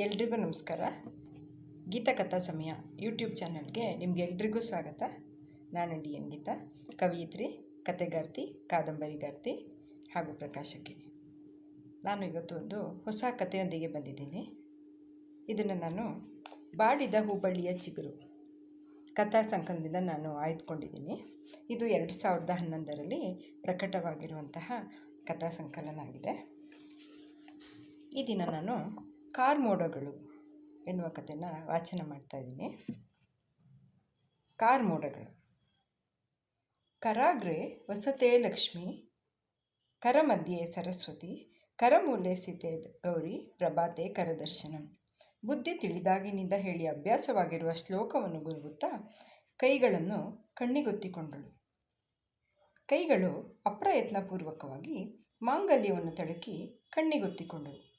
ಎಲ್ರಿಗೂ ನಮಸ್ಕಾರ. ಗೀತಾ ಕಥಾ ಸಮಯ ಯೂಟ್ಯೂಬ್ ಚಾನಲ್ಗೆ ನಿಮಗೆಲ್ರಿಗೂ ಸ್ವಾಗತ. ನಾನು ಡಿ ಎನ್ ಗೀತಾ, ಕವಿಯಿತ್ರಿ ಕತೆಗಾರ್ತಿ ಕಾದಂಬರಿಗಾರ್ತಿ ಹಾಗೂ ಪ್ರಕಾಶಕಿ. ನಾನು ಇವತ್ತು ಒಂದು ಹೊಸ ಕಥೆಯೊಂದಿಗೆ ಬಂದಿದ್ದೀನಿ. ಇದನ್ನು ನಾನು ಬಾಡಿದ ಹೂಬಳ್ಳಿಯ ಚಿಗುರು ಕಥಾ ಸಂಕಲನದಿಂದ ನಾನು ಆಯ್ದುಕೊಂಡಿದ್ದೀನಿ. ಇದು ಎರಡು ಸಾವಿರದ ಹನ್ನೊಂದರಲ್ಲಿ ಪ್ರಕಟವಾಗಿರುವಂತಹ ಕಥಾ ಸಂಕಲನ ಆಗಿದೆ. ಈ ದಿನ ನಾನು ಕಾರ್ಮೋಡಗಳು ಎನ್ನುವ ಕಥೆನ ವಾಚನ ಮಾಡ್ತಾ ಇದ್ದೀನಿ. ಕಾರ್ಮೋಡಗಳು ಕರಾಗ್ರೆ, ವಸತೆ ಲಕ್ಷ್ಮಿ, ಕರ ಮಧ್ಯೆ ಸರಸ್ವತಿ ಕರಮೂಲೆ ಸೀತೆ ಗೌರಿ, ಪ್ರಭಾತೆ ಕರದರ್ಶನಂ ಬುದ್ಧಿ ತಿಳಿದಾಗಿನಿಂದ ಹೇಳಿ ಅಭ್ಯಾಸವಾಗಿರುವ ಶ್ಲೋಕವನ್ನು ಗುರುಗುತ್ತಾ ಕೈಗಳನ್ನು ಕಣ್ಣಿಗೊತ್ತಿಕೊಂಡಳು. ಕೈಗಳು ಅಪ್ರಯತ್ನಪೂರ್ವಕವಾಗಿ ಮಾಂಗಲ್ಯವನ್ನು ತಳುಕಿ ಕಣ್ಣಿಗೊತ್ತಿಕೊಂಡಳು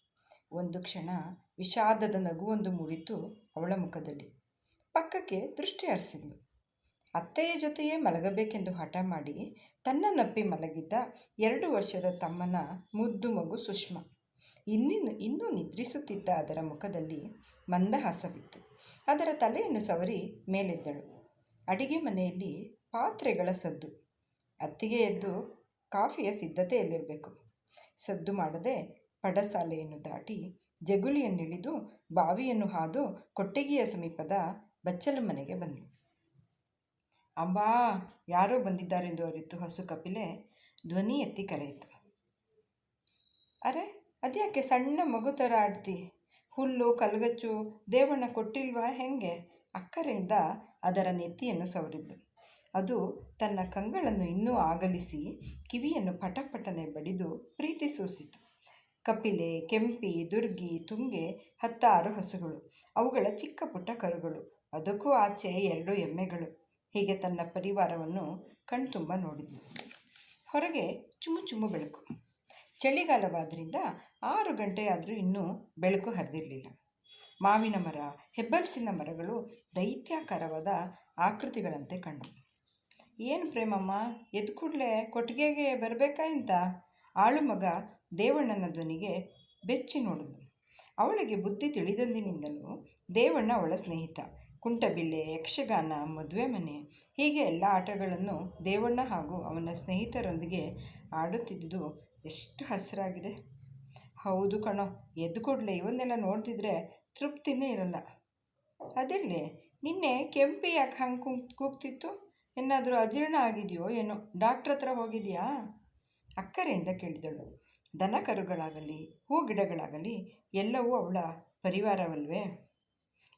ಒಂದು ಕ್ಷಣ ವಿಷಾದದ ನಗುವೊಂದು ಮೂಡಿತು ಅವಳ ಮುಖದಲ್ಲಿ. ಪಕ್ಕಕ್ಕೆ ದೃಷ್ಟಿ ಹರಿಸಿದ್ಲು. ಅತ್ತೆಯ ಜೊತೆಯೇ ಮಲಗಬೇಕೆಂದು ಹಠ ಮಾಡಿ ತನ್ನ ನಪ್ಪಿ ಮಲಗಿದ್ದ ಎರಡು ವರ್ಷದ ತಮ್ಮನ ಮುದ್ದು ಮಗು ಸುಷ್ಮಾ. ಇನ್ನಿನ್ನು, ಇನ್ನೂ ನಿದ್ರಿಸುತ್ತಿದ್ದ ಅದರ ಮುಖದಲ್ಲಿ ಮಂದಹಾಸವಿತ್ತು. ಅದರ ತಲೆಯನ್ನು ಸವರಿ ಮೇಲೆದ್ದಳು. ಅಡಿಗೆ ಮನೆಯಲ್ಲಿ ಪಾತ್ರೆಗಳ ಸದ್ದು. ಅತ್ತಿಗೆ ಎದ್ದು ಕಾಫಿಯ ಸಿದ್ಧತೆಯಲ್ಲಿರಬೇಕು. ಸದ್ದು ಮಾಡದೆ ಪಡಸಾಲೆಯನ್ನು ದಾಟಿ ಜಗುಲಿಯನ್ನಿಳಿದು ಬಾವಿಯನ್ನು ಹಾದು ಕೊಟ್ಟಿಗೆಯ ಸಮೀಪದ ಬಚ್ಚಲ ಮನೆಗೆ ಬಂದಿ. ಅಂಬಾ, ಯಾರೋ ಬಂದಿದ್ದಾರೆಂದು ಅರಿತು ಹಸು ಕಪಿಲೆ ಧ್ವನಿ ಎತ್ತಿ ಕರೆಯಿತು. ಅರೆ, ಅದ್ಯಾಕೆ ಸಣ್ಣ ಮಗು ಥರ ಆಡ್ತಿ? ಹುಲ್ಲು, ಕಲ್ಗಚ್ಚು, ದೇವಣ್ಣ ಕೊಟ್ಟಿಲ್ವಾ ಹೆಂಗೆ? ಅಕ್ಕರೆಯಿಂದ ಅದರ ನೆತ್ತಿಯನ್ನು ಸವರಿದ್ದು ಅದು ತನ್ನ ಕಂಗಳನ್ನು ಇನ್ನೂ ಆಗಲಿಸಿ ಕಿವಿಯನ್ನು ಪಟಪಟನೆ ಬಡಿದು ಪ್ರೀತಿ ಸೂಸಿತು. ಕಪಿಲೆ, ಕೆಂಪಿ, ದುರ್ಗಿ, ತುಂಗೆ ಹತ್ತಾರು ಹಸುಗಳು. ಅವುಗಳ ಚಿಕ್ಕ ಪುಟ್ಟ ಕರುಗಳು. ಅದಕ್ಕೂ ಆಚೆ ಎರಡು ಎಮ್ಮೆಗಳು. ಹೀಗೆ ತನ್ನ ಪರಿವಾರವನ್ನು ಕಣ್ತುಂಬ ನೋಡಿದ್ವಿ ಹೊರಗೆ ಚುಮು ಚುಮು ಬೆಳಕು. ಚಳಿಗಾಲವಾದ್ರಿಂದ ಆರು ಗಂಟೆ ಆದರೂ ಇನ್ನೂ ಬೆಳಕು ಹರಿದಿರಲಿಲ್ಲ. ಮಾವಿನ ಮರ ಹೆಬ್ಬಲಸಿನ ಮರಗಳು ದೈತ್ಯಾಕಾರವಾದ ಆಕೃತಿಗಳಂತೆ ಕಂಡು. ಏನು ಪ್ರೇಮಮ್ಮ ಎದ್ದು ಕೂಡಲೇ ಕೊಟ್ಟಿಗೆಗೆ ಬರಬೇಕಾ ಇಂತ ಆಳು ಮಗ ದೇವಣ್ಣನ ಧ್ವನಿಗೆ ಬೆಚ್ಚಿ ನೋಡಿದ್ಲು ಅವಳಿಗೆ ಬುದ್ಧಿ ತಿಳಿದಂದಿನಿಂದಲೂ ದೇವಣ್ಣ ಅವಳ ಸ್ನೇಹಿತ. ಕುಂಟಬಿಲ್ಲೆ ಯಕ್ಷಗಾನ, ಮದುವೆ ಮನೆ ಹೀಗೆ ಎಲ್ಲ ಆಟಗಳನ್ನು ದೇವಣ್ಣ ಹಾಗೂ ಅವನ ಸ್ನೇಹಿತರೊಂದಿಗೆ ಆಡುತ್ತಿದ್ದುದು ಎಷ್ಟು ಹಸಿರಾಗಿದೆ. ಹೌದು ಕಣೋ, ಎದ್ದು ಕೊಡಲೇ ಇವನ್ನೆಲ್ಲ ನೋಡ್ತಿದ್ರೆ ತೃಪ್ತಿನೇ ಇರಲ್ಲ. ಅದಿರಲಿ, ನಿನ್ನೆ ಕೆಂಪಿ ಯಾಕೆ ಹಂಗೆ ಕೂ, ಕೂಗ್ತಿತ್ತು? ಏನಾದರೂ ಅಜೀರ್ಣ ಆಗಿದೆಯೋ ಏನೋ, ಡಾಕ್ಟ್ರ್ ಹತ್ರ ಹೋಗಿದೆಯಾ? ಅಕ್ಕರೆಯಿಂದ ಕೇಳಿದಳು. ದನ ಕರುಗಳಾಗಲಿ ಹೂ ಗಿಡಗಳಾಗಲಿ ಎಲ್ಲವೂ ಅವಳ ಪರಿವಾರವಲ್ವೇ?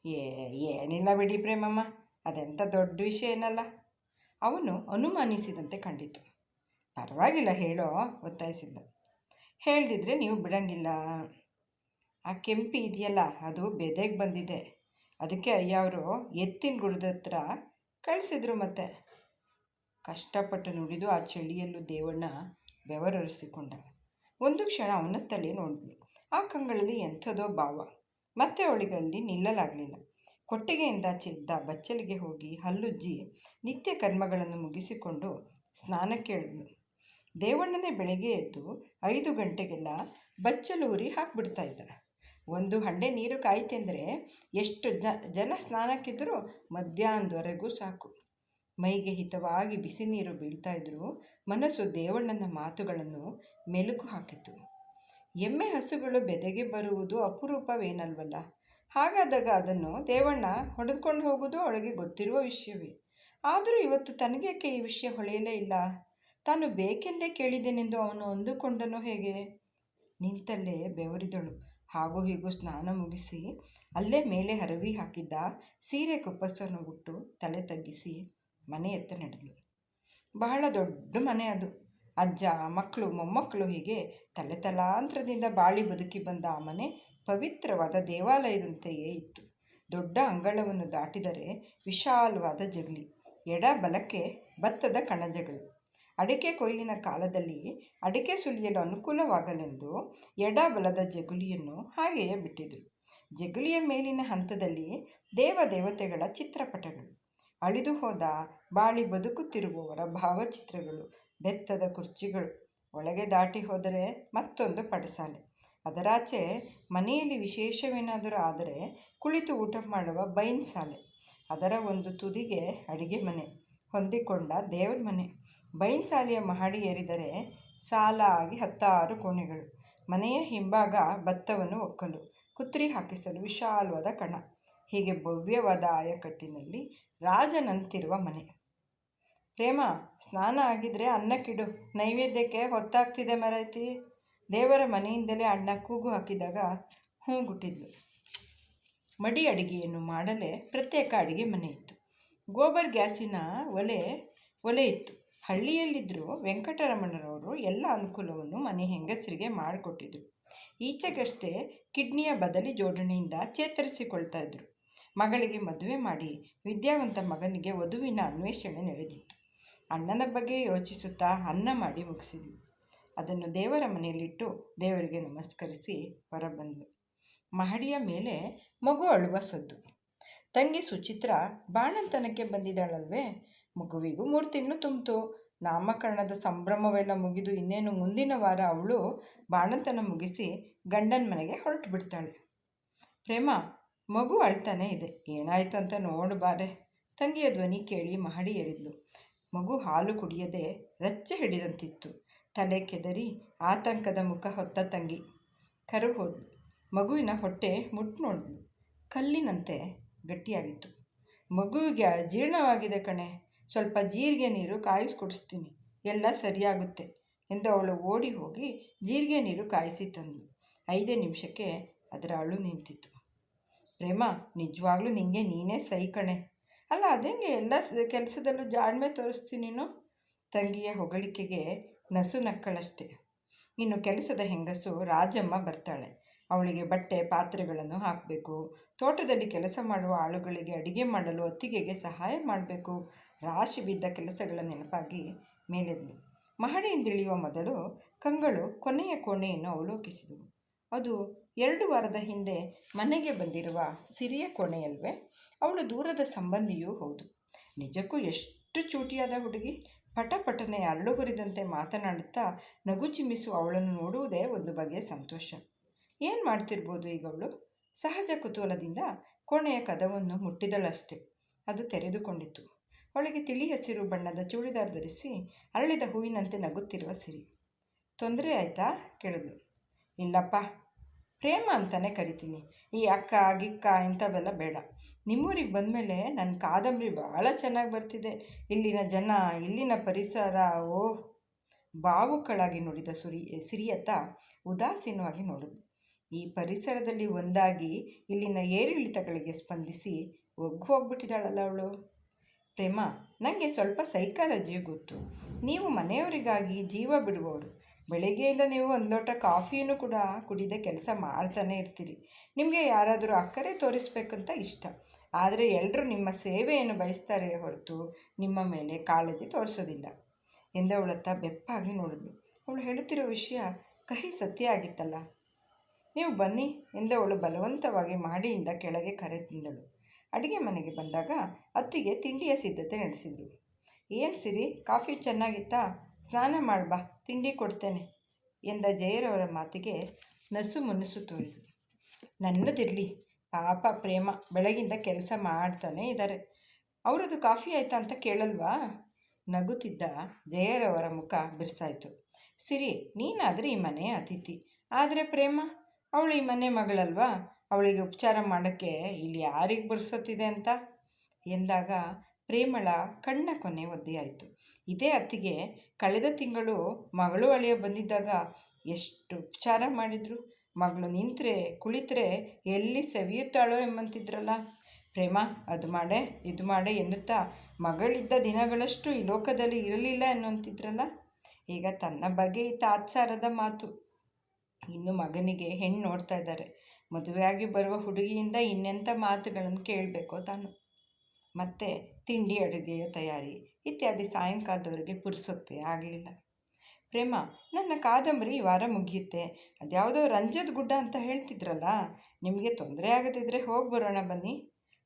ಏ, ಏನಿಲ್ಲ ಬಿಡಿ ಪ್ರೇಮಮ್ಮ ಅದೆಂಥ ದೊಡ್ಡ ವಿಷಯ ಏನಲ್ಲ. ಅವನು ಅನುಮಾನಿಸಿದಂತೆ ಕಂಡಿತು. ಪರವಾಗಿಲ್ಲ ಹೇಳೋ ಒತ್ತಾಯಿಸಿದ್ದ ಹೇಳ್ದಿದ್ರೆ ನೀವು ಬಿಡಂಗಿಲ್ಲ. ಆ ಕೆಂಪಿ ಇದೆಯಲ್ಲ, ಅದು ಬೆದೆಗೆ ಬಂದಿದೆ. ಅದಕ್ಕೆ ಅಯ್ಯವರು ಎತ್ತಿನ ಗುಡ್ದ ಹತ್ರ ಕಳಿಸಿದ್ರು ಮತ್ತೆ. ಕಷ್ಟಪಟ್ಟು ನುಡಿದು ಆ ಚಳಿಯಲ್ಲೂ ದೇವಣ್ಣ ಬೆವರರಿಸಿಕೊಂಡ. ಒಂದು ಕ್ಷಣ ಅವನ ತಲೆ ನೋಡಿದ್ಲು. ಆ ಕಂಗಳಲ್ಲಿ ಎಂಥದೋ ಭಾವ. ಮತ್ತೆ ಅವಳಿಗಲ್ಲಿ ನಿಲ್ಲಲಾಗಲಿಲ್ಲ. ಕೊಟ್ಟಿಗೆಯಿಂದ ಚೆದ್ದ ಬಚ್ಚಲಿಗೆ ಹೋಗಿ ಹಲ್ಲುಜ್ಜಿ ನಿತ್ಯ ಕರ್ಮಗಳನ್ನು ಮುಗಿಸಿಕೊಂಡು ಸ್ನಾನಕ್ಕೆ ಕೇಳಿದ್ಲು ದೇವಣ್ಣನೇ ಬೆಳಗ್ಗೆ ಎದ್ದು ಐದು ಗಂಟೆಗೆಲ್ಲ ಬಚ್ಚಲೂರಿ ಹಾಕ್ಬಿಡ್ತಾ ಇದ್ದ. ಒಂದು ಹಂಡೆ ನೀರು ಕಾಯ್ತೆಂದರೆ ಎಷ್ಟು ಜನ ಸ್ನಾನಕ್ಕಿದ್ದರೂ ಮಧ್ಯಾಹ್ನದವರೆಗೂ ಸಾಕು. ಮೈಗೆ ಹಿತವಾಗಿ ಬಿಸಿ ನೀರು ಬೀಳ್ತಾ ಇದ್ದರೂ ಮನಸ್ಸು ದೇವಣ್ಣನ ಮಾತುಗಳನ್ನು ಮೆಲುಕು ಹಾಕಿತು. ಎಮ್ಮೆ ಹಸುಗಳು ಬೆದೆಗೆ ಬರುವುದು ಅಪರೂಪವೇನಲ್ವಲ್ಲ? ಹಾಗಾದಾಗ ಅದನ್ನು ದೇವಣ್ಣ ಹೊಡೆದುಕೊಂಡು ಹೋಗುವುದು ಅವಳಿಗೆ ಗೊತ್ತಿರುವ ವಿಷಯವೇ? ಆದರೂ ಇವತ್ತು ತನಗೇಕೆ ಈ ವಿಷಯ ಹೊಳೆಯಲೇ ಇಲ್ಲ? ತಾನು ಬೇಕೆಂದೇ ಕೇಳಿದ್ದೇನೆಂದು ಅವನು ಅಂದುಕೊಂಡನೋ ಹೇಗೆ? ನಿಂತಲ್ಲೇ ಬೆವರಿದಳು. ಹಾಗೂ ಹೀಗೂ ಸ್ನಾನ ಮುಗಿಸಿ ಅಲ್ಲೇ ಮೇಲೆ ಹರವಿ ಹಾಕಿದ್ದ ಸೀರೆ ಕುಪ್ಪಸನ್ನು ಬಿಟ್ಟು ತಲೆ ತಗ್ಗಿಸಿ ಮನೆಯತ್ತ ನಡೆದಳು ಬಹಳ ದೊಡ್ಡ ಮನೆ ಅದು. ಅಜ್ಜ ಮಕ್ಕಳು ಮೊಮ್ಮಕ್ಕಳು ಹೀಗೆ ತಲೆ ತಲಾಂತರದಿಂದ ಬಾಳಿ ಬದುಕಿ ಬಂದ ಆ ಮನೆ ಪವಿತ್ರವಾದ ದೇವಾಲಯದಂತೆಯೇ ಇತ್ತು. ದೊಡ್ಡ ಅಂಗಳವನ್ನು ದಾಟಿದರೆ ವಿಶಾಲವಾದ ಜಗಲಿ, ಎಡ ಬಲಕ್ಕೆ ಭತ್ತದ ಕಣಜಗಳು. ಅಡಿಕೆ ಕೊಯ್ಲಿನ ಕಾಲದಲ್ಲಿ ಅಡಿಕೆ ಸುಲಿಯಲು ಅನುಕೂಲವಾಗಲೆಂದು ಎಡ ಬಲದ ಜಗುಲಿಯನ್ನು ಹಾಗೆಯೇ ಬಿಟ್ಟಿದ್ರು. ಜಗುಲಿಯ ಮೇಲಿನ ಹಂತದಲ್ಲಿ ದೇವ ದೇವತೆಗಳ ಚಿತ್ರಪಟಗಳು. ಅಳಿದು ಹೋದ ಬಾಳಿ ಬದುಕುತ್ತಿರುವವರ ಭಾವಚಿತ್ರಗಳು, ಬೆತ್ತದ ಕುರ್ಚಿಗಳು. ಒಳಗೆ ದಾಟಿ ಹೋದರೆ ಮತ್ತೊಂದು ಪಡಸಾಲೆ. ಅದರಾಚೆ ಮನೆಯಲ್ಲಿ ವಿಶೇಷವೇನಾದರೂ ಆದರೆ ಕುಳಿತು ಊಟ ಮಾಡುವ ಬೈನ್ ಸಾಲೆ. ಅದರ ಒಂದು ತುದಿಗೆ ಅಡಿಗೆ ಮನೆ, ಹೊಂದಿಕೊಂಡ ದೇವರ ಮನೆ. ಬೈನ್ ಸಾಲೆಯ ಮಹಡಿ ಏರಿದರೆ ಸಾಲಾಗಿ ಹತ್ತಾರು ಕೋಣೆಗಳು. ಮನೆಯ ಹಿಂಭಾಗ ಭತ್ತವನ್ನು ಒಕ್ಕಲು, ಕುತ್ರಿ ಹಾಕಿಸಲು ವಿಶಾಲವಾದ ಕಣ. ಹೀಗೆ ಭವ್ಯವಾದ ಆಯಕಟ್ಟಿನಲ್ಲಿ ರಾಜನಂತಿರುವ ಮನೆ. ಪ್ರೇಮ, ಸ್ನಾನ ಆಗಿದ್ರೆ ಅನ್ನಕ್ಕಿಡು. ನೈವೇದ್ಯಕ್ಕೆ ಹೊತ್ತಾಗ್ತಿದೆ ಮರೈತಿ. ದೇವರ ಮನೆಯಿಂದಲೇ ಅಣ್ಣ ಕೂಗು ಹಾಕಿದಾಗ ಹೂಗುಟ್ಟಿದ್ಲು. ಗುಟ್ಟಿದ್ಲು ಮಡಿ ಅಡಿಗೆಯನ್ನು ಮಾಡಲೇ ಪ್ರತ್ಯೇಕ ಅಡಿಗೆ ಮನೆ ಇತ್ತು. ಗೋಬರ್ ಗ್ಯಾಸಿನ ಒಲೆ ಒಲೆ ಇತ್ತು. ಹಳ್ಳಿಯಲ್ಲಿದ್ದರೂ ವೆಂಕಟರಮಣರವರು ಎಲ್ಲ ಅನುಕೂಲವನ್ನು ಮನೆ ಹೆಂಗಸರಿಗೆ ಮಾಡಿಕೊಟ್ಟಿದ್ರು. ಈಚೆಗಷ್ಟೇ ಕಿಡ್ನಿಯ ಬದಲಿ ಜೋಡಣೆಯಿಂದ ಚೇತರಿಸಿಕೊಳ್ತಾ ಇದ್ರು. ಮಗಳಿಗೆ ಮದುವೆ ಮಾಡಿ ವಿದ್ಯಾವಂತ ಮಗನಿಗೆ ವಧುವಿನ ಅನ್ವೇಷಣೆ ನಡೆದಿತ್ತು. ಅಣ್ಣನ ಬಗ್ಗೆ ಯೋಚಿಸುತ್ತಾ ಅನ್ನ ಮಾಡಿ ಮುಗಿಸಿದ್ವಿ. ಅದನ್ನು ದೇವರ ಮನೆಯಲ್ಲಿಟ್ಟು ದೇವರಿಗೆ ನಮಸ್ಕರಿಸಿ ಹೊರಬಂದಳು ಮಹಡಿಯ ಮೇಲೆ ಮಗು ಅಳುವ ಸದ್ದು. ತಂಗಿ ಸುಚಿತ್ರ ಬಾಣಂತನಕ್ಕೆ ಬಂದಿದ್ದಾಳಲ್ವೇ? ಮಗುವಿಗೂ ಮೂರು ತಿಂಗಳು ತುಂಬಿತು. ನಾಮಕರಣದ ಸಂಭ್ರಮವೆಲ್ಲ ಮುಗಿದು ಇನ್ನೇನು ಮುಂದಿನ ವಾರ ಅವಳು ಬಾಣಂತನ ಮುಗಿಸಿ ಗಂಡನ ಮನೆಗೆ ಹೊರಟು ಬಿಡ್ತಾಳೆ. ಪ್ರೇಮ ಮಗು ಅಳ್ತಾನೆ ಇದೆ. ಏನಾಯ್ತು ಅಂತ ನೋಡಬಾರೆ ತಂಗಿಯ ಧ್ವನಿ ಕೇಳಿ ಮಹಡಿ ಏರಿದ್ಲು ಮಗು ಹಾಲು ಕುಡಿಯದೆ ರಚ್ಚೆ ಹಿಡಿದಂತಿತ್ತು. ತಲೆ ಕೆದರಿ ಆತಂಕದ ಮುಖ ಹೊತ್ತ ತಂಗಿ. ಕರು ಹೋದ್ಲು. ಮಗುವಿನ ಹೊಟ್ಟೆ ಮುಟ್ಟು ನೋಡಿದ್ಲು. ಕಲ್ಲಿನಂತೆ ಗಟ್ಟಿಯಾಗಿತ್ತು. ಮಗುವಿಗೆ ಜೀರ್ಣವಾಗಿದೆ ಕಣೆ. ಸ್ವಲ್ಪ ಜೀರಿಗೆ ನೀರು ಕಾಯಿಸಿ ಕಾಯಿಸ್ಕೊಡಿಸ್ತೀನಿ. ಎಲ್ಲ ಸರಿಯಾಗುತ್ತೆ ಎಂದು ಅವಳು ಓಡಿ ಹೋಗಿ ಜೀರಿಗೆ ನೀರು ಕಾಯಿಸಿ ತಂದಳು ಐದೇ ನಿಮಿಷಕ್ಕೆ ಅದರ ಅಳು ನಿಂತಿತ್ತು. ಪ್ರೇಮ, ನಿಜವಾಗ್ಲೂ ನಿಂಗೆ ನೀನೇ ಸೈ ಕಣೆ. ಅಲ್ಲ, ಅದೇಂಗೆ ಎಲ್ಲ ಕೆಲಸದಲ್ಲೂ ಜಾಣ್ಮೆ ತೋರಿಸ್ತೀನಿ ನೀನು? ತಂಗಿಯ ಹೊಗಳಿಕೆಗೆ ನಸು ನಕ್ಕಳಷ್ಟೇ. ಇನ್ನು ಕೆಲಸದ ಹೆಂಗಸು ರಾಜಮ್ಮ ಬರ್ತಾಳೆ. ಅವಳಿಗೆ ಬಟ್ಟೆ, ಪಾತ್ರೆಗಳನ್ನು ಹಾಕಬೇಕು. ತೋಟದಲ್ಲಿ ಕೆಲಸ ಮಾಡುವ ಆಳುಗಳಿಗೆ ಅಡಿಗೆ ಮಾಡಲು ಅತ್ತಿಗೆಗೆ ಸಹಾಯ ಮಾಡಬೇಕು. ರಾಶಿ ಬಿದ್ದ ಕೆಲಸಗಳ ನೆನಪಾಗಿ ಮೇಲೆದ್ಲು ಮಹಡಿಯಿಂದಿಳಿಯುವ ಮೊದಲು ಕಂಗಳು ಕೊನೆಯ ಕೋಣೆಯನ್ನು ಅವಲೋಕಿಸಿದವು ಅದು ಎರಡು ವಾರದ ಹಿಂದೆ ಮನೆಗೆ ಬಂದಿರುವ ಸಿರಿಯ ಕೋಣೆಯಲ್ವೇ? ಅವಳು ದೂರದ ಸಂಬಂಧಿಯೂ ಹೌದು. ನಿಜಕ್ಕೂ ಎಷ್ಟು ಚೂಟಿಯಾದ ಹುಡುಗಿ. ಪಟಪಟನೆ ಅರಳುಗುರಿದಂತೆ ಮಾತನಾಡುತ್ತಾ ನಗು ಚಿಮ್ಮಿಸುವ ಅವಳನ್ನು ನೋಡುವುದೇ ಒಂದು ಬಗೆಯ ಸಂತೋಷ. ಏನು ಮಾಡ್ತಿರ್ಬೋದು ಈಗ ಅವಳು? ಸಹಜ ಕುತೂಹಲದಿಂದ ಕೋಣೆಯ ಕದವನ್ನು ಮುಟ್ಟಿದಳಷ್ಟೆ. ಅದು ತೆರೆದುಕೊಂಡಿತು. ಅವಳಿಗೆ ತಿಳಿ ಹಸಿರು ಬಣ್ಣದ ಚೂಡಿದಾರ್ ಧರಿಸಿ ಅರಳಿದ ಹೂವಿನಂತೆ ನಗುತ್ತಿರುವ ಸಿರಿ. ತೊಂದರೆ ಆಯಿತಾ? ಕೇಳಿದ್ಲು. ಇಲ್ಲಪ್ಪ ಪ್ರೇಮ ಅಂತಲೇ ಕರಿತೀನಿ. ಈ ಅಕ್ಕ, ಗಿಕ್ಕ ಇಂಥವೆಲ್ಲ ಬೇಡ. ನಿಮ್ಮೂರಿಗೆ ಬಂದಮೇಲೆ ನನ್ನ ಕಾದಂಬರಿ ಭಾಳ ಚೆನ್ನಾಗಿ ಬರ್ತಿದೆ. ಇಲ್ಲಿನ ಜನ, ಇಲ್ಲಿನ ಪರಿಸರ, ಓ, ಭಾವುಕಳಾಗಿ ನೋಡಿದ ಸುರಿ ಸಿರಿಯತ್ತ ಉದಾಸೀನವಾಗಿ ನೋಡಿದ್ಲು ಈ ಪರಿಸರದಲ್ಲಿ ಒಂದಾಗಿ ಇಲ್ಲಿನ ಏರಿಳಿತಗಳಿಗೆ ಸ್ಪಂದಿಸಿ ಒಗ್ಗು ಹೋಗ್ಬಿಟ್ಟಿದ್ದಾಳಲ್ಲ ಅವಳು. ಪ್ರೇಮ ನನಗೆ ಸ್ವಲ್ಪ ಸೈಕಾಲಜಿ ಗೊತ್ತು. ನೀವು ಮನೆಯವರಿಗಾಗಿ ಜೀವ ಬಿಡುವವರು. ಬೆಳಿಗ್ಗೆಯಿಂದ ನೀವು ಒಂದು ಲೋಟ ಕಾಫಿಯನ್ನು ಕೂಡ ಕುಡಿದೇ ಕೆಲಸ ಮಾಡ್ತಾನೆ ಇರ್ತೀರಿ. ನಿಮಗೆ ಯಾರಾದರೂ ಅಕ್ಕರೆ ತೋರಿಸ್ಬೇಕಂತ ಇಷ್ಟ. ಆದರೆ ಎಲ್ಲರೂ ನಿಮ್ಮ ಸೇವೆಯನ್ನು ಬಯಸ್ತಾರೆ ಹೊರತು ನಿಮ್ಮ ಮೇಲೆ ಕಾಳಜಿ ತೋರಿಸೋದಿಲ್ಲ. ಎಂದವಳತ್ತ ಬೆಪ್ಪಾಗಿ ನೋಡಿದ್ಲು. ಅವಳು ಹೇಳುತ್ತಿರೋ ವಿಷಯ ಕಹಿ ಸತ್ಯ ಆಗಿತ್ತಲ್ಲ. ನೀವು ಬನ್ನಿ ಎಂದವಳು ಬಲವಂತವಾಗಿ ಮಾಡಿಯಿಂದ ಕೆಳಗೆ ಕರೆ ತಿಂದಳು. ಅಡುಗೆ ಮನೆಗೆ ಬಂದಾಗ ಅತ್ತಿಗೆ ತಿಂಡಿಯ ಸಿದ್ಧತೆ ನಡೆಸಿದ್ರು. ಏನು ಸಿರಿ, ಕಾಫಿ ಚೆನ್ನಾಗಿತ್ತಾ? ಸ್ನಾನ ಮಾಡ್ಬಾ ತಿಂಡಿ ಕೊಡ್ತೇನೆ ಎಂದ ಜಯರವರ ಮಾತಿಗೆ ನಸು ಮುನಸು ತೋರಿತು ನನ್ನದಿರಲಿ, ಪಾಪ ಪ್ರೇಮ, ಬೆಳಗಿಂದ ಕೆಲಸ ಮಾಡ್ತಾನೆ ಇದ್ದಾರೆ ಅವರದು ಕಾಫಿ ಆಯ್ತಾ ಅಂತ ಕೇಳಲ್ವಾ? ನಗುತ್ತಿದ್ದ ಜಯರವರ ಮುಖ ಬಿರ್ಸಾಯಿತು. ಸಿರಿ, ನೀನಾದರೆ ಈ ಮನೆ ಅತಿಥಿ, ಆದರೆ ಪ್ರೇಮ? ಅವಳು ಈ ಮನೆ ಮಗಳಲ್ವಾ? ಅವಳಿಗೆ ಉಪಚಾರ ಮಾಡೋಕ್ಕೆ ಇಲ್ಲಿ ಯಾರಿಗೆ ಬರ್ಸೋತಿದೆ ಅಂತ? ಎಂದಾಗ ಪ್ರೇಮಳ ಕಣ್ಣ ಕೊನೆ ಒದ್ದೆಯಾಯಿತು. ಇದೇ ಅತ್ತಿಗೆ ಕಳೆದ ತಿಂಗಳು ಮಗಳು ಅಳಿಯ ಬಂದಿದ್ದಾಗ ಎಷ್ಟು ಉಪಚಾರ ಮಾಡಿದರು. ಮಗಳು ನಿಂತರೆ ಕುಳಿತರೆ ಎಲ್ಲಿ ಸವಿಯುತ್ತಾಳೋ ಎಂಬಂತಿದ್ರಲ್ಲ. ಪ್ರೇಮ, ಅದು ಮಾಡೆ, ಇದು ಮಾಡೆ ಎನ್ನುತ್ತಾ ಮಗಳಿದ್ದ ದಿನಗಳಷ್ಟು ಈ ಲೋಕದಲ್ಲಿ ಇರಲಿಲ್ಲ ಎನ್ನುವಂತಿದ್ರಲ್ಲ. ಈಗ ತನ್ನ ಬಗ್ಗೆ ಈ ತಾತ್ಸಾರದ ಮಾತು. ಇನ್ನು ಮಗನಿಗೆ ಹೆಣ್ಣು ನೋಡ್ತಾ ಇದ್ದಾರೆ. ಮದುವೆಯಾಗಿ ಬರುವ ಹುಡುಗಿಯಿಂದ ಇನ್ನೆಂಥ ಮಾತುಗಳನ್ನು ಕೇಳಬೇಕೋ ತಾನು. ಮತ್ತು ತಿಂಡಿ ಅಡುಗೆಯ ತಯಾರಿ ಇತ್ಯಾದಿ ಸಾಯಂಕಾಲದವರೆಗೆ ಪುರ್ಸೊತ್ತೆ ಆಗಲಿಲ್ಲ. ಪ್ರೇಮ, ನನ್ನ ಕಾದಂಬರಿ ಈ ವಾರ ಮುಗಿಯುತ್ತೆ. ಅದ್ಯಾವುದೋ ರಂಜದ ಗುಡ್ಡ ಅಂತ ಹೇಳ್ತಿದ್ರಲ್ಲ, ನಿಮಗೆ ತೊಂದರೆ ಆಗದಿದ್ದರೆ ಹೋಗಿ ಬರೋಣ ಬನ್ನಿ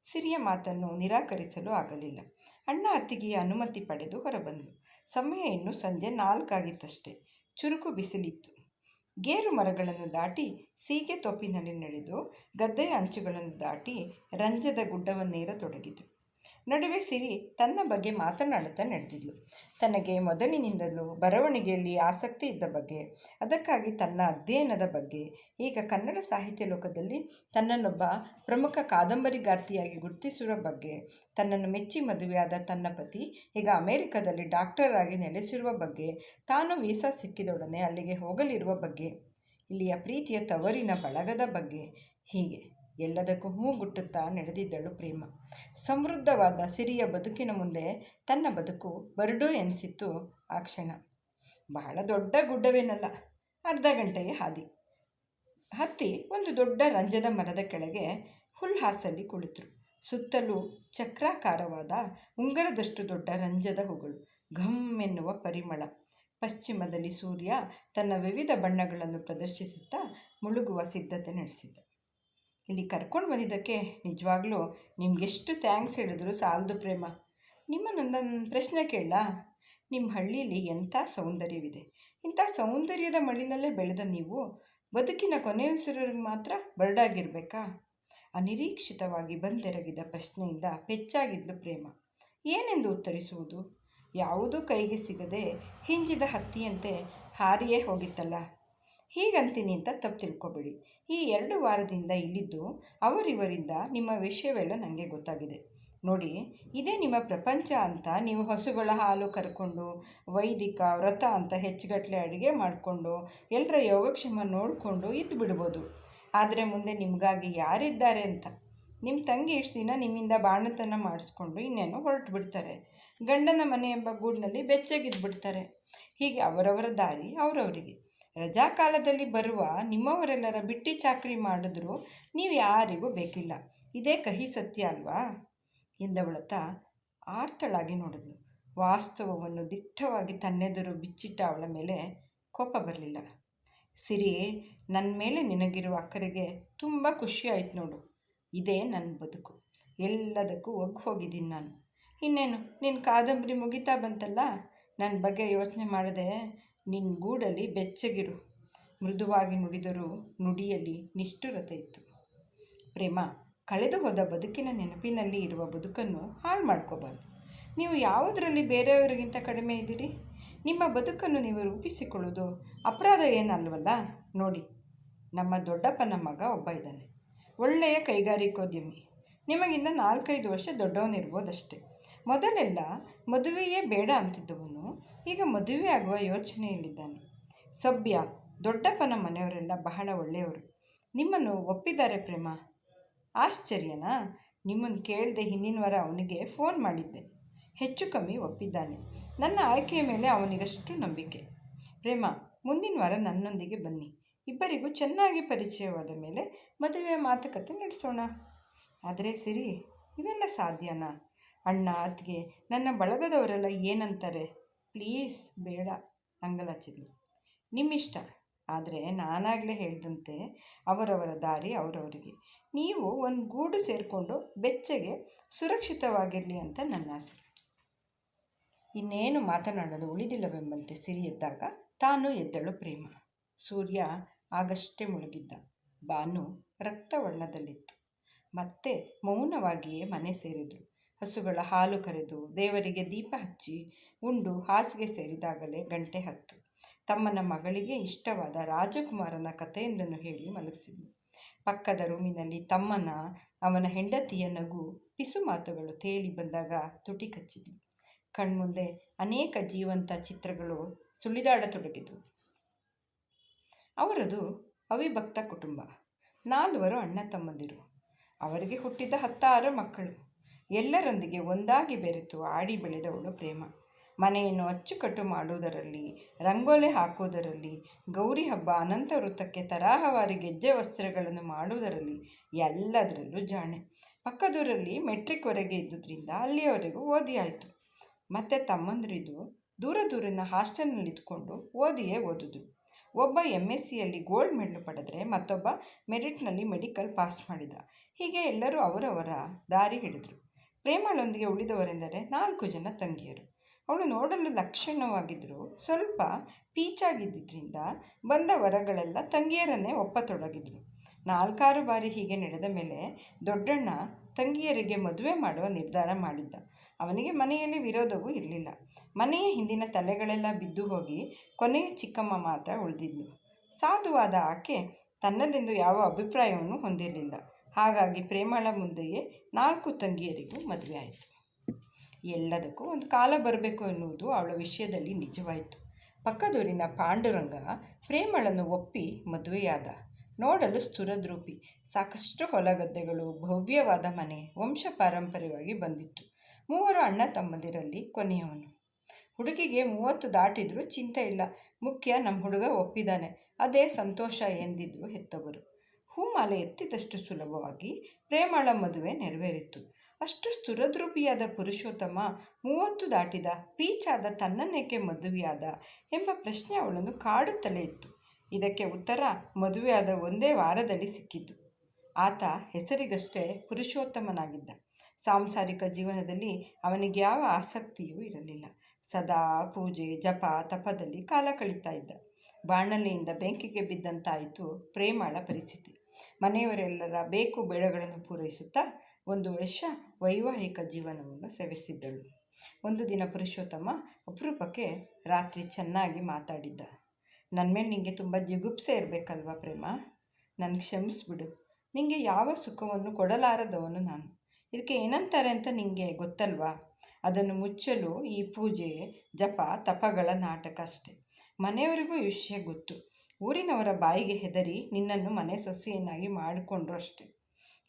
ಸಿರಿಯ ಮಾತನ್ನು ನಿರಾಕರಿಸಲು ಆಗಲಿಲ್ಲ. ಅಣ್ಣ ಅತ್ತಿಗೆಯ ಅನುಮತಿ ಪಡೆದು ಹೊರಬಂದು, ಸಮಯ ಇನ್ನು ಸಂಜೆ ನಾಲ್ಕಾಗಿತ್ತಷ್ಟೇ ಚುರುಕು ಬಿಸಿಲಿತ್ತು. ಗೇರು ಮರಗಳನ್ನು ದಾಟಿ ಸೀಗೆ ತೊಪ್ಪಿನಲ್ಲಿ ನಡೆದು ಗದ್ದೆಯ ಅಂಚುಗಳನ್ನು ದಾಟಿ ರಂಜದ ಗುಡ್ಡವನ್ನೇರತೊಡಗಿತು ನಡುವೆ ಸಿರಿ ತನ್ನ ಬಗ್ಗೆ ಮಾತನಾಡುತ್ತಾ ನಡೆದಿದ್ಲು. ತನಗೆ ಮೊದಲಿನಿಂದಲೂ ಬರವಣಿಗೆಯಲ್ಲಿ ಆಸಕ್ತಿ ಇದ್ದ ಬಗ್ಗೆ, ಅದಕ್ಕಾಗಿ ತನ್ನ ಅಧ್ಯಯನದ ಬಗ್ಗೆ, ಈಗ ಕನ್ನಡ ಸಾಹಿತ್ಯ ಲೋಕದಲ್ಲಿ ತನ್ನನ್ನೊಬ್ಬ ಪ್ರಮುಖ ಕಾದಂಬರಿಗಾರ್ತಿಯಾಗಿ ಗುರುತಿಸುವ ಬಗ್ಗೆ, ತನ್ನನ್ನು ಮೆಚ್ಚಿ ಮದುವೆಯಾದ ತನ್ನ ಪತಿ, ಈಗ ಅಮೆರಿಕದಲ್ಲಿ ಡಾಕ್ಟರ್ ಆಗಿ ನೆಲೆಸಿರುವ ಬಗ್ಗೆ, ತಾನು ವೀಸಾ ಸಿಕ್ಕಿದೊಡನೆ ಅಲ್ಲಿಗೆ ಹೋಗಲಿರುವ ಬಗ್ಗೆ, ಇಲ್ಲಿಯ ಪ್ರೀತಿಯ ತವರಿನ ಬಳಗದ ಬಗ್ಗೆ, ಹೀಗೆ. ಎಲ್ಲದಕ್ಕೂ ಹೂ ಗುಟ್ಟುತ್ತಾ ನಡೆದಿದ್ದಳು ಪ್ರೇಮ. ಸಮೃದ್ಧವಾದ ಸಿರಿಯ ಬದುಕಿನ ಮುಂದೆ ತನ್ನ ಬದುಕು ಬರಡು ಎನಿಸಿತ್ತು ಆ ಕ್ಷಣ. ಬಹಳ ದೊಡ್ಡ ಗುಡ್ಡವೇನಲ್ಲ? ಅರ್ಧ ಗಂಟೆಯ ಹಾದಿ. ಹತ್ತಿ ಒಂದು ದೊಡ್ಡ ರಂಜದ ಮರದ ಕೆಳಗೆ ಹುಲ್ಹಾಸಲ್ಲಿ ಕುಳಿತರು. ಸುತ್ತಲೂ ಚಕ್ರಾಕಾರವಾದ ಉಂಗರದಷ್ಟು ದೊಡ್ಡ ರಂಜದ ಹೂಗಳು. ಘಮ್ ಎನ್ನುವ ಪರಿಮಳ. ಪಶ್ಚಿಮದಲ್ಲಿ ಸೂರ್ಯ ತನ್ನ ವಿವಿಧ ಬಣ್ಣಗಳನ್ನು ಪ್ರದರ್ಶಿಸುತ್ತಾ ಮುಳುಗುವ ಸಿದ್ಧತೆ ನಡೆಸಿದ್ದ. ಇಲ್ಲಿ ಕರ್ಕೊಂಡು ಬಂದಿದ್ದಕ್ಕೆ ನಿಜವಾಗ್ಲೂ ನಿಮಗೆಷ್ಟು ಥ್ಯಾಂಕ್ಸ್ ಹೇಳಿದ್ರು ಸಾಲದು ಪ್ರೇಮ. ನಿಮ್ಮನ್ನೊಂದೊಂದು ಪ್ರಶ್ನೆ ಕೇಳಲಾ? ನಿಮ್ಮ ಹಳ್ಳಿಯಲ್ಲಿ ಎಂಥ ಸೌಂದರ್ಯವಿದೆ. ಇಂಥ ಸೌಂದರ್ಯದ ಮಣ್ಣಿನಲ್ಲೇ ಬೆಳೆದ ನೀವು ಬದುಕಿನ ಕೊನೆಯುಸಿರಿಗೆ ಮಾತ್ರ ಬರಡಾಗಿರಬೇಕಾ? ಅನಿರೀಕ್ಷಿತವಾಗಿ ಬಂದೆರಗಿದ ಪ್ರಶ್ನೆಯಿಂದ ಪೆಚ್ಚಾಗಿದ್ದು ಪ್ರೇಮ. ಏನೆಂದು ಉತ್ತರಿಸುವುದು? ಯಾವುದೂ ಕೈಗೆ ಸಿಗದೆ ಹಿಂಜಿದ ಹತ್ತಿಯಂತೆ ಹಾರಿಯೇ ಹೋಗಿತ್ತಲ್ಲ. ಹೀಗಂತೀನಿ ಅಂತ ತಪ್ಪು ತಿಳ್ಕೊಬೇಡಿ. ಈ ಎರಡು ವಾರದಿಂದ ಇಲ್ಲಿದ್ದು ಅವರಿವರಿಂದ ನಿಮ್ಮ ವಿಷಯವೆಲ್ಲ ನನಗೆ ಗೊತ್ತಾಗಿದೆ. ನೋಡಿ, ಇದೇ ನಿಮ್ಮ ಪ್ರಪಂಚ ಅಂತ ನೀವು ಹಸುಗಳ ಹಾಲು ಕರ್ಕೊಂಡು, ವೈದಿಕ ವ್ರತ ಅಂತ ಹೆಚ್ಚುಗಟ್ಟಲೆ ಅಡುಗೆ ಮಾಡಿಕೊಂಡು ಎಲ್ಲರ ಯೋಗಕ್ಷೇಮ ನೋಡಿಕೊಂಡು ಇದ್ದು ಬಿಡ್ಬೋದು. ಆದರೆ ಮುಂದೆ ನಿಮಗಾಗಿ ಯಾರಿದ್ದಾರೆ ಅಂತ? ನಿಮ್ಮ ತಂಗಿ ಇಷ್ಟು ದಿನ ನಿಮ್ಮಿಂದ ಬಾಣತನ ಮಾಡಿಸ್ಕೊಂಡು ಇನ್ನೇನು ಹೊರಟು ಬಿಡ್ತಾರೆ. ಗಂಡನ ಮನೆ ಎಂಬ ಗೂಡಿನಲ್ಲಿ ಬೆಚ್ಚಗಿದ್ಬಿಡ್ತಾರೆ ಹೀಗೆ ಅವರವರ ದಾರಿ ಅವರವರಿಗೆ. ರಜಾ ಕಾಲದಲ್ಲಿ ಬರುವ ನಿಮ್ಮವರೆಲ್ಲರ ಬಿಟ್ಟಿ ಚಾಕರಿ ಮಾಡಿದ್ರೂ ನೀವು ಯಾರಿಗೂ ಬೇಕಿಲ್ಲ. ಇದೇ ಕಹಿ ಸತ್ಯ ಅಲ್ವಾ? ಎಂದವಳತ್ತ ಆರ್ತಳಾಗಿ ನೋಡಿದ್ಲು. ವಾಸ್ತವವನ್ನು ದಿಟ್ಟವಾಗಿ ತನ್ನೆದುರು ಬಿಚ್ಚಿಟ್ಟ ಅವಳ ಮೇಲೆ ಕೋಪ ಬರಲಿಲ್ಲ. ಸಿರಿ ನನ್ನ ಮೇಲೆ ನಿನಗಿರುವ ಅಕ್ಕರಿಗೆ ತುಂಬ ಖುಷಿ ನೋಡು. ಇದೇ ನನ್ನ ಬದುಕು. ಎಲ್ಲದಕ್ಕೂ ಒಗ್ಗು ಹೋಗಿದ್ದೀನಿ ನಾನು. ಇನ್ನೇನು ನಿನ್ನ ಕಾದಂಬರಿ ಮುಗಿತಾ ಬಂತಲ್ಲ? ನನ್ನ ಬಗ್ಗೆ ಯೋಚನೆ ಮಾಡದೆ ನಿನ್ನ ಗೂಡಲ್ಲಿ ಬೆಚ್ಚಗಿರು. ಮೃದುವಾಗಿ ನುಡಿದರೂ ನುಡಿಯಲ್ಲಿ ನಿಷ್ಠುರತೆ ಇತ್ತು ಪ್ರೇಮ, ಕಳೆದು ಹೋದ ಬದುಕಿನ ನೆನಪಿನಲ್ಲಿ ಇರುವ ಬದುಕನ್ನು ಹಾಳು ಮಾಡ್ಕೋಬಾರ್ದು. ನೀವು ಯಾವುದರಲ್ಲಿ ಬೇರೆಯವರಿಗಿಂತ ಕಡಿಮೆ ಇದ್ದೀರಿ? ನಿಮ್ಮ ಬದುಕನ್ನು ನೀವು ರೂಪಿಸಿಕೊಳ್ಳೋದು ಅಪರಾಧ ಏನಲ್ವಲ್ಲ? ನೋಡಿ, ನಮ್ಮ ದೊಡ್ಡಪ್ಪನ ಮಗ ಒಬ್ಬ ಇದ್ದಾನೆ. ಒಳ್ಳೆಯ ಕೈಗಾರಿಕೋದ್ಯಮಿ. ನಿಮಗಿಂತ ನಾಲ್ಕೈದು ವರ್ಷ ದೊಡ್ಡವನಿರ್ಬೋದಷ್ಟೆ. ಮೊದಲೆಲ್ಲ ಮದುವೆಯೇ ಬೇಡ ಅಂತಿದ್ದವನು, ಈಗ ಮದುವೆ ಆಗುವ ಯೋಚನೆಯಲ್ಲಿದ್ದಾನೆ. ಸಭ್ಯ, ದೊಡ್ಡಪ್ಪನ ಮನೆಯವರೆಲ್ಲ ಬಹಳ ಒಳ್ಳೆಯವರು. ನಿಮ್ಮನ್ನು ಒಪ್ಪಿದ್ದಾರೆ ಪ್ರೇಮ. ಆಶ್ಚರ್ಯನಾ? ನಿಮ್ಮನ್ನು ಕೇಳದೆ ಹಿಂದಿನ ವಾರ ಅವನಿಗೆ ಫೋನ್ ಮಾಡಿದ್ದೆ. ಹೆಚ್ಚು ಕಮ್ಮಿ ಒಪ್ಪಿದ್ದಾನೆ. ನನ್ನ ಆಯ್ಕೆಯ ಮೇಲೆ ಅವನಿಗಷ್ಟು ನಂಬಿಕೆ. ಪ್ರೇಮ, ಮುಂದಿನ ವಾರ ನನ್ನೊಂದಿಗೆ ಬನ್ನಿ. ಇಬ್ಬರಿಗೂ ಚೆನ್ನಾಗಿ ಪರಿಚಯವಾದ ಮೇಲೆ ಮದುವೆ ಮಾತುಕತೆ ನಡೆಸೋಣ. ಆದರೆ ಸಿರಿ, ಇವೆಲ್ಲ ಸಾಧ್ಯನಾ? ಅಣ್ಣ, ಅತ್ತಿಗೆ, ನನ್ನ ಬಳಗದವರೆಲ್ಲ ಏನಂತಾರೆ? ಪ್ಲೀಸ್ ಬೇಡ ಅಂಗಲಾಚಿದ್ಲು ನಿಮ್ಮಿಷ್ಟ. ಆದರೆ ನಾನಾಗಲೇ ಹೇಳಿದಂತೆ ಅವರವರ ದಾರಿ ಅವರವರಿಗೆ. ನೀವು ಒಂದು ಗೂಡು ಸೇರಿಕೊಂಡು ಬೆಚ್ಚಗೆ ಸುರಕ್ಷಿತವಾಗಿರಲಿ ಅಂತ ನನ್ನ ಆಸೆ ಇನ್ನೇನು ಮಾತನಾಡಲು ಉಳಿದಿಲ್ಲವೆಂಬಂತೆ ಸಿರಿ ಎದ್ದಾಗ ತಾನು ಎದ್ದಳು ಪ್ರೇಮ. ಸೂರ್ಯ ಆಗಷ್ಟೇ ಮುಳುಗಿದ್ದ. ಬಾನು ರಕ್ತವರ್ಣದಲ್ಲಿತ್ತು. ಮತ್ತೆ ಮೌನವಾಗಿಯೇ ಮನೆ ಸೇರಿದರು. ಹಸುಗಳ ಹಾಲು ಕರೆದು ದೇವರಿಗೆ ದೀಪ ಹಚ್ಚಿ ಉಂಡು ಹಾಸಿಗೆ ಸೇರಿದಾಗಲೇ ಗಂಟೆ ಹತ್ತು. ತಮ್ಮನ ಮಗಳಿಗೆ ಇಷ್ಟವಾದ ರಾಜಕುಮಾರನ ಕಥೆಯೊಂದನ್ನು ಹೇಳಿ ಮಲಗಿಸಿದ್ಲು. ಪಕ್ಕದ ರೂಮಿನಲ್ಲಿ ತಮ್ಮನ, ಅವನ ಹೆಂಡತಿಯ ನಗು ಪಿಸು ಮಾತುಗಳು ತೇಲಿ ಬಂದಾಗ ತುಟಿ ಕಚ್ಚಿದ್ಲು. ಕಣ್ಮುಂದೆ ಅನೇಕ ಜೀವಂತ ಚಿತ್ರಗಳು ಸುಳಿದಾಡತೊಡಗಿದವು. ಅವರದು ಅವಿಭಕ್ತ ಕುಟುಂಬ. ನಾಲ್ವರು ಅಣ್ಣ ತಮ್ಮಂದಿರು. ಅವರಿಗೆ ಹುಟ್ಟಿದ ಹತ್ತಾರು ಮಕ್ಕಳು. ಎಲ್ಲರೊಂದಿಗೆ ಒಂದಾಗಿ ಬೆರೆತು ಆಡಿ ಬೆಳೆದವಳು ಪ್ರೇಮ. ಮನೆಯನ್ನು ಅಚ್ಚುಕಟ್ಟು ಮಾಡುವುದರಲ್ಲಿ, ರಂಗೋಲೆ ಹಾಕುವುದರಲ್ಲಿ, ಗೌರಿ ಹಬ್ಬ ಅನಂತ ವೃತ್ತಕ್ಕೆ ತರಾಹವಾರಿ ಗೆಜ್ಜೆ ವಸ್ತ್ರಗಳನ್ನು ಮಾಡುವುದರಲ್ಲಿ ಎಲ್ಲದರಲ್ಲೂ ಜಾಣೆ. ಪಕ್ಕದೂರಲ್ಲಿ ಮೆಟ್ರಿಕ್ವರೆಗೆ ಇದ್ದುದರಿಂದ ಅಲ್ಲಿಯವರೆಗೂ ಓದಿ ಆಯಿತು ಮತ್ತು ತಮ್ಮಂದಿರಿದು ದೂರ ದೂರಿನ ಹಾಸ್ಟೆಲ್ನಲ್ಲಿ ಇದ್ಕೊಂಡು ಓದಿಯೇ ಓದಿದ್ರು. ಒಬ್ಬ ಎಂ ಎಸ್ ಸಿಯಲ್ಲಿ ಗೋಲ್ಡ್ ಮೆಡಲ್ ಪಡೆದರೆ ಮತ್ತೊಬ್ಬ ಮೆರಿಟ್ನಲ್ಲಿ ಮೆಡಿಕಲ್ ಪಾಸ್ ಮಾಡಿದ. ಹೀಗೆ ಎಲ್ಲರೂ ಅವರವರ ದಾರಿ ಹಿಡಿದರು. ಪ್ರೇಮಳೊಂದಿಗೆ ಉಳಿದವರೆಂದರೆ ನಾಲ್ಕು ಜನ ತಂಗಿಯರು. ಅವಳು ನೋಡಲು ಲಕ್ಷಣವಾಗಿದ್ದರು ಸ್ವಲ್ಪ ಪೀಚಾಗಿದ್ದರಿಂದ ಬಂದ ವರಗಳೆಲ್ಲ ತಂಗಿಯರನ್ನೇ ಒಪ್ಪತೊಡಗಿದ್ರು. ನಾಲ್ಕಾರು ಬಾರಿ ಹೀಗೆ ನಡೆದ ಮೇಲೆ ದೊಡ್ಡಣ್ಣ ತಂಗಿಯರಿಗೆ ಮದುವೆ ಮಾಡುವ ನಿರ್ಧಾರ ಮಾಡಿದ್ದ. ಅವನಿಗೆ ಮನೆಯಲ್ಲಿ ವಿರೋಧವೂ ಇರಲಿಲ್ಲ. ಮನೆಯ ಹಿಂದಿನ ತಲೆಗಳೆಲ್ಲ ಬಿದ್ದು ಹೋಗಿ ಕೊನೆಯ ಚಿಕ್ಕಮ್ಮ ಮಾತ್ರ ಉಳಿದಿದ್ಲು. ಸಾಧುವಾದ ಆಕೆ ತನ್ನದೆಂದು ಯಾವ ಅಭಿಪ್ರಾಯವನ್ನು ಹೊಂದಿರಲಿಲ್ಲ. ಹಾಗಾಗಿ ಪ್ರೇಮಳ ಮುಂದೆಯೇ ನಾಲ್ಕು ತಂಗಿಯರಿಗೂ ಮದುವೆ ಆಯಿತು. ಎಲ್ಲದಕ್ಕೂ ಒಂದು ಕಾಲ ಬರಬೇಕು ಎನ್ನುವುದು ಅವಳ ವಿಷಯದಲ್ಲಿ ನಿಜವಾಯಿತು. ಪಕ್ಕದೂರಿನ ಪಾಂಡುರಂಗ ಪ್ರೇಮಳನ್ನು ಒಪ್ಪಿ ಮದುವೆಯಾದ. ನೋಡಲು ಸ್ಥುರದ್ರೂಪಿ ಸಾಕಷ್ಟು ಹೊಲಗದ್ದೆಗಳು, ಭವ್ಯವಾದ ಮನೆ, ವಂಶ ಪಾರಂಪರ್ಯವಾಗಿ ಬಂದಿತ್ತು. ಮೂವರು ಅಣ್ಣ ತಮ್ಮದಿರಲ್ಲಿ ಕೊನೆಯವನು. ಹುಡುಗಿಗೆ ಮೂವತ್ತು ದಾಟಿದರೂ ಚಿಂತೆ ಇಲ್ಲ. ಮುಖ್ಯ ನಮ್ಮ ಹುಡುಗ ಒಪ್ಪಿದ್ದಾನೆ. ಅದೇ ಸಂತೋಷ ಎಂದಿದ್ರು ಹೆತ್ತವರು. ಹೂಮಾಲೆ ಎತ್ತಿದಷ್ಟು ಸುಲಭವಾಗಿ ಪ್ರೇಮಳ ಮದುವೆ ನೆರವೇರಿತು. ಅಷ್ಟು ಸ್ಥುರದ್ರೂಪಿಯಾದ ಪುರುಷೋತ್ತಮ ಮೂವತ್ತು ದಾಟಿದ ಪೀಚಾದ ತನ್ನನ್ನೇಕೆ ಮದುವೆಯಾದ ಎಂಬ ಪ್ರಶ್ನೆ ಅವಳನ್ನು ಕಾಡುತ್ತಲೇ ಇತ್ತು. ಇದಕ್ಕೆ ಉತ್ತರ ಮದುವೆಯಾದ ಒಂದೇ ವಾರದಲ್ಲಿ ಸಿಕ್ಕಿತು ಆತ ಹೆಸರಿಗಷ್ಟೇ ಪುರುಷೋತ್ತಮನಾಗಿದ್ದ. ಸಾಂಸಾರಿಕ ಜೀವನದಲ್ಲಿ ಅವನಿಗೆ ಯಾವ ಆಸಕ್ತಿಯೂ ಇರಲಿಲ್ಲ. ಸದಾ ಪೂಜೆ, ಜಪ, ತಪದಲ್ಲಿ ಕಾಲ ಕಳೀತಾ ಇದ್ದ. ಬಾಣಲೆಯಿಂದ ಬೆಂಕಿಗೆ ಬಿದ್ದಂತಾಯಿತು ಪ್ರೇಮಾಳ ಪರಿಸ್ಥಿತಿ. ಮನೆಯವರೆಲ್ಲರ ಬೇಕು ಬೇಡಗಳನ್ನು ಪೂರೈಸುತ್ತಾ ಒಂದು ವರ್ಷ ವೈವಾಹಿಕ ಜೀವನವನ್ನು ಸೇವಿಸಿದ್ದಳು. ಒಂದು ದಿನ ಪುರುಷೋತ್ತಮ ಅಪರೂಪಕ್ಕೆ ರಾತ್ರಿ ಚೆನ್ನಾಗಿ ಮಾತಾಡಿದ್ದ. ನನ್ನ ಮೇಲೆ ನಿನಗೆ ತುಂಬ ಜಿಗುಪ್ಸೆ ಇರಬೇಕಲ್ವ ಪ್ರೇಮ? ನನಗೆ ಕ್ಷಮಿಸ್ಬಿಡು. ನಿನಗೆ ಯಾವ ಸುಖವನ್ನು ಕೊಡಲಾರದವನು ನಾನು. ಇದಕ್ಕೆ ಏನಂತಾರೆ ಅಂತ ನಿಮಗೆ ಗೊತ್ತಲ್ವಾ? ಅದನ್ನು ಮುಚ್ಚಲು ಈ ಪೂಜೆ, ಜಪ, ತಪಗಳ ನಾಟಕ ಅಷ್ಟೆ. ಮನೆಯವರಿಗೂ ವಿಷಯ ಗೊತ್ತು. ಊರಿನವರ ಬಾಯಿಗೆ ಹೆದರಿ ನಿನ್ನನ್ನು ಮನೆ ಸೊಸೆಯನ್ನಾಗಿ ಮಾಡಿಕೊಂಡ್ರು ಅಷ್ಟೆ.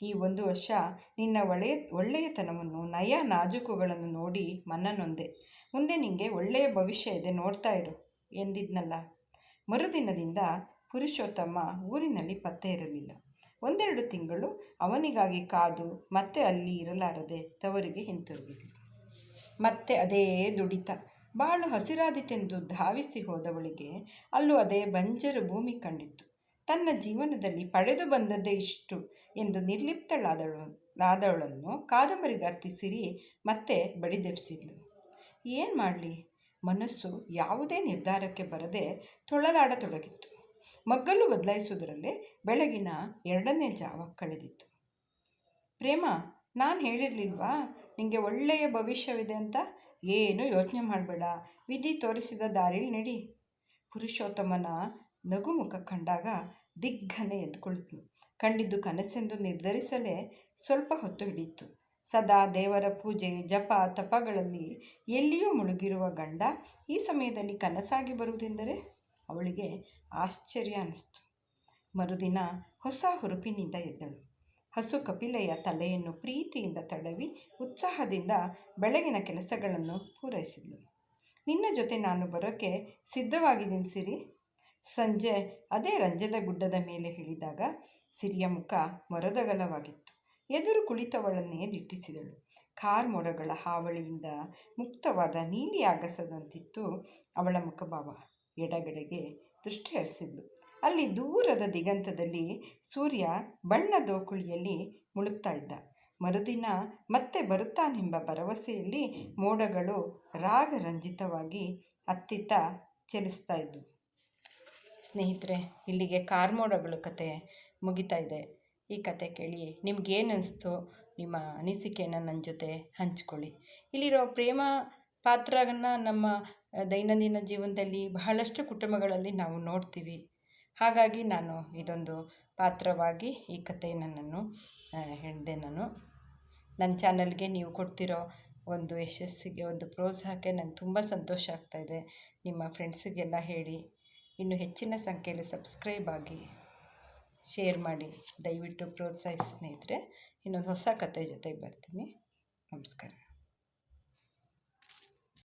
ಈ ಒಂದು ವರ್ಷ ನಿನ್ನ ಒಳ್ಳೆಯ ಒಳ್ಳೆಯತನವನ್ನು, ನಯ ನಾಜೂಕುಗಳನ್ನು ನೋಡಿ ಮನನೊಂದೆ. ಮುಂದೆ ನಿನಗೆ ಒಳ್ಳೆಯ ಭವಿಷ್ಯ ಇದೆ, ನೋಡ್ತಾ ಇರು ಎಂದಿದ್ನಲ್ಲ. ಮರುದಿನದಿಂದ ಪುರುಷೋತ್ತಮ ಊರಿನಲ್ಲಿ ಪತ್ತೆ ಇರಲಿಲ್ಲ. ಒಂದೆರಡು ತಿಂಗಳು ಅವನಿಗಾಗಿ ಕಾದು ಮತ್ತೆ ಅಲ್ಲಿ ಇರಲಾರದೆ ತವರಿಗೆ ಹಿಂತಿರುಗಿದ್ಲು ಮತ್ತೆ ಅದೇ ದುಡಿತ. ಬಾಳು ಹಸಿರಾದಿತೆಂದು ಧಾವಿಸಿ ಹೋದವಳಿಗೆ ಅಲ್ಲೂ ಅದೇ ಬಂಜರು ಭೂಮಿ ಕಂಡಿತ್ತು. ತನ್ನ ಜೀವನದಲ್ಲಿ ಪಡೆದು ಬಂದದ್ದೇ ಇಷ್ಟು ಎಂದು ನಿರ್ಲಿಪ್ತಳಾದಳು ಆದವಳನ್ನು ಕಾದಂಬರಿಗೆ ಅರ್ಥಿಸಿರಿ ಮತ್ತೆ ಬಡಿದೆಬ್ಸಿದ್ಲು. ಏನು ಮಾಡಲಿ? ಮನಸ್ಸು ಯಾವುದೇ ನಿರ್ಧಾರಕ್ಕೆ ಬರದೆ ತೊಳಲಾಡತೊಡಗಿತ್ತು ಮಗ್ಗಲು ಬದಲಾಯಿಸುವುದರಲ್ಲೇ ಬೆಳಗಿನ ಎರಡನೇ ಜಾವ ಕಳೆದಿತ್ತು. ಪ್ರೇಮ, ನಾನು ಹೇಳಿರಲಿಲ್ವಾ? ನಿಮಗೆ ಒಳ್ಳೆಯ ಭವಿಷ್ಯವಿದೆ ಅಂತ? ಏನು ಯೋಚನೆ ಮಾಡಬೇಡ. ವಿಧಿ ತೋರಿಸಿದ ದಾರಿಲಿ ನಡಿ. ಪುರುಷೋತ್ತಮನ ನಗುಮುಖ ಕಂಡಾಗ ದಿಗ್ಗನೆ ಎದ್ದುಕೊಳ್ತು. ಕಂಡಿದ್ದು ಕನಸೆಂದು ನಿರ್ಧರಿಸಲೇ ಸ್ವಲ್ಪ ಹೊತ್ತು ಹಿಡಿಯಿತು. ಸದಾ ದೇವರ ಪೂಜೆ, ಜಪ, ತಪಗಳಲ್ಲಿ ಎಲ್ಲಿಯೂ ಮುಳುಗಿರುವ ಗಂಡ ಈ ಸಮಯದಲ್ಲಿ ಕನಸಾಗಿ ಬರುವುದೆಂದರೆ? ಅವಳಿಗೆ ಆಶ್ಚರ್ಯ ಅನ್ನಿಸ್ತು. ಮರುದಿನ ಹೊಸ ಹುರುಪಿನಿಂದ ಎದ್ದಳು. ಹಸು ಕಪಿಲೆಯ ತಲೆಯನ್ನು ಪ್ರೀತಿಯಿಂದ ತಡವಿ ಉತ್ಸಾಹದಿಂದ ಬೆಳಗಿನ ಕೆಲಸಗಳನ್ನು ಪೂರೈಸಿದಳು ನಿನ್ನ ಜೊತೆ ನಾನು ಬರೋಕ್ಕೆ ಸಿದ್ಧವಾಗಿದ್ದೀನಿ ಸಿರಿ ಸಂಜೆ ಅದೇ ರಂಜದ ಗುಡ್ಡದ ಮೇಲೆ ಹೇಳಿದಾಗ ಸಿರಿಯ ಮುಖ ಮರದಗಲವಾಗಿತ್ತು. ಎದುರು ಕುಳಿತವಳನ್ನೇ ದಿಟ್ಟಿಸಿದಳು. ಕಾರ್ ಮೊರಗಳ ಹಾವಳಿಯಿಂದ ಮುಕ್ತವಾದ ನೀಲಿ ಆಗಸದಂತಿತ್ತು ಅವಳ ಮುಖಭಾವ. ಎಡಗಡೆಗೆ ದೃಷ್ಟಿ ಹರಿಸಿದ್ಲು ಅಲ್ಲಿ ದೂರದ ದಿಗಂತದಲ್ಲಿ ಸೂರ್ಯ ಬಣ್ಣದೋಕುಳಿಯಲ್ಲಿ ಮುಳುಗ್ತಾ ಇದ್ದ. ಮರುದಿನ ಮತ್ತೆ ಬರುತ್ತಾನೆಂಬ ಭರವಸೆಯಲ್ಲಿ ಮೋಡಗಳು ರಾಗರಂಜಿತವಾಗಿ ಅತ್ತಿತ್ತ ಚಲಿಸ್ತಾ ಇದ್ವು. ಸ್ನೇಹಿತರೆ, ಇಲ್ಲಿಗೆ ಕಾರ್ಮೋಡಗಳು ಕತೆ ಮುಗಿತಾ ಇದೆ. ಈ ಕತೆ ಕೇಳಿ ನಿಮ್ಗೇನು ನಿಮ್ಮ ಅನಿಸಿಕೆಯನ್ನು ನನ್ನ ಜೊತೆ ಹಂಚ್ಕೊಳ್ಳಿ. ಇಲ್ಲಿರೋ ಪ್ರೇಮ ಪಾತ್ರನ ನಮ್ಮ ದೈನಂದಿನ ಜೀವನದಲ್ಲಿ ಬಹಳಷ್ಟು ಕುಟುಂಬಗಳಲ್ಲಿ ನಾವು ನೋಡ್ತೀವಿ. ಹಾಗಾಗಿ ನಾನು ಇದೊಂದು ಪಾತ್ರವಾಗಿ ಈ ಕಥೆಯನ್ನು ನಾನು ಹೇಳಿದೆ ನಾನು. ನನ್ನ ಚಾನಲ್ಗೆ ನೀವು ಕೊಡ್ತಿರೋ ಒಂದು ಯಶಸ್ಸಿಗೆ, ಒಂದು ಪ್ರೋತ್ಸಾಹಕ್ಕೆ ನಂಗೆ ತುಂಬ ಸಂತೋಷ ಆಗ್ತಾಯಿದೆ. ನಿಮ್ಮ ಫ್ರೆಂಡ್ಸಿಗೆಲ್ಲ ಹೇಳಿ. ಇನ್ನು ಹೆಚ್ಚಿನ ಸಂಖ್ಯೆಯಲ್ಲಿ ಸಬ್ಸ್ಕ್ರೈಬ್ ಆಗಿ ಶೇರ್ ಮಾಡಿ. ದಯವಿಟ್ಟು ಪ್ರೋತ್ಸಾಹಿಸಿ ಸ್ನೇಹಿತರೆ, ಇನ್ನೊಂದು ಹೊಸ ಕತೆ ಜೊತೆಗೆ ಬರ್ತೀನಿ. ನಮಸ್ಕಾರ.